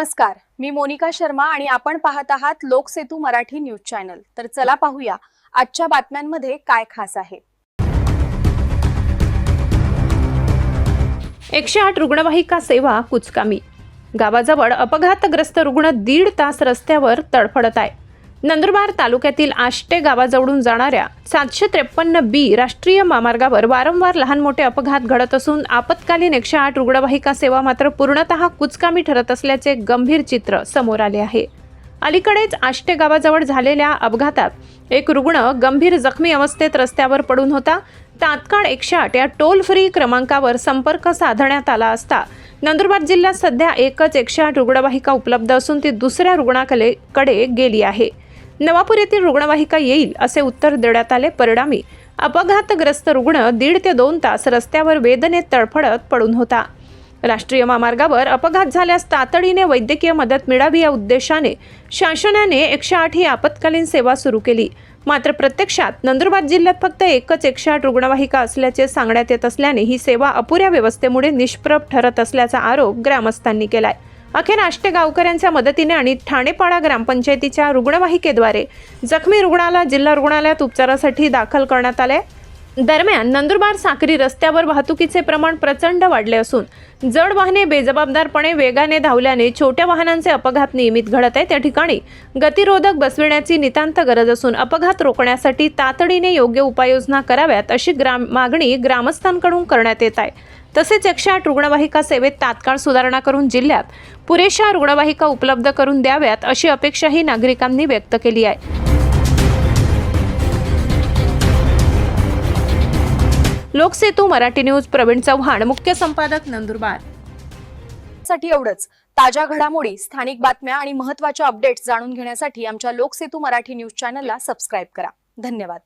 नमस्कार मी मोनिका शर्मा आणि आपण पाहत आहात लोकसेतू मराठी न्यूज चॅनल. तर चला पाहूया आजच्या बातम्यांमध्ये काय खास आहे. एकशे आठ रुग्णवाहिका सेवा कुचकामी. गावाजवळ अपघातग्रस्त रुग्ण दीड तास रस्त्यावर तडफडत आहे. नंदुरबार तालुक्यातील आष्टे गावाजवळून जाणाऱ्या सातशे त्रेपन्न बी राष्ट्रीय महामार्गावर वारंवार लहान मोठे अपघात घडत असून आपत्कालीन एकशे आठ रुग्णवाहिका सेवा मात्र पूर्णतः कुचकामी ठरत असल्याचे गंभीर चित्र समोर आले आहे. अलीकडेच आष्टे गावाजवळ झालेल्या अपघातात एक रुग्ण गंभीर जखमी अवस्थेत रस्त्यावर पडून होता. तात्काळ एकशे आठ या टोल फ्री क्रमांकावर संपर्क साधण्यात आला असता नंदुरबार जिल्ह्यात सध्या एकच एकशे आठ रुग्णवाहिका उपलब्ध असून ती दुसऱ्या रुग्णाकडे कडे गेली आहे. नवापूर येथील रुग्णवाहिका येईल असे उत्तर देण्यात आले. परिणामी अपघातग्रस्त रुग्ण दीड ते दोन तास रस्त्यावर वेदनेत तडफडत पडून होता. राष्ट्रीय महामार्गावर अपघात झाल्यास तातडीने वैद्यकीय मदत मिळावी या उद्देशाने शासनाने एकशे आठ ही आपत्कालीन सेवा सुरू केली. मात्र प्रत्यक्षात नंदुरबार जिल्ह्यात फक्त एकच एकशे आठ रुग्णवाहिका असल्याचे सांगण्यात येत असल्याने ही सेवा अपुऱ्या व्यवस्थेमुळे निष्प्रभ ठरत असल्याचा आरोप ग्रामस्थांनी केलाय. अखेर आष्टे गावकऱ्यांच्या मदतीने आणि ठाणेपाडा ग्रामपंचायतीच्या रुग्णवाहिकेद्वारे जखमी रुग्णाला जिल्हा रुग्णालयात उपचारासाठी दाखल करण्यात आले. दरम्यान नंदुरबार साक्री रस्त्यावर वाहतुकीचे प्रमाण प्रचंड वाढले असून जड वाहने बेजबाबदारपणे वेगाने धावल्याने छोट्या वाहनांचे अपघात नियमित घडत आहे त्या ठिकाणी गतिरोधक बसविण्याची नितांत गरज असून अपघात रोखण्यासाठी तातडीने योग्य उपाययोजना कराव्यात अशी ग्राम मागणी ग्रामस्थांकडून करण्यात येत आहे. तसेच एकशे आठ रुग्णवाहिका सेवेत तात्काळ सुधारणा करून जिल्ह्यात पुरेशा रुग्णवाहिका उपलब्ध करून द्याव्यात अशी अपेक्षाही नागरिकांनी व्यक्त केली आहे. लोकसेतू मराठी न्यूज प्रवीण चव्हाण मुख्य संपादक नंदुरबार. साठी एवढंच. ताज्या घडामोडी स्थानिक बातम्या आणि महत्त्वाच्या अपडेट्स जाणून घेण्यासाठी आमच्या लोकसेतू मराठी न्यूज चॅनलला सबस्क्राईब करा. धन्यवाद.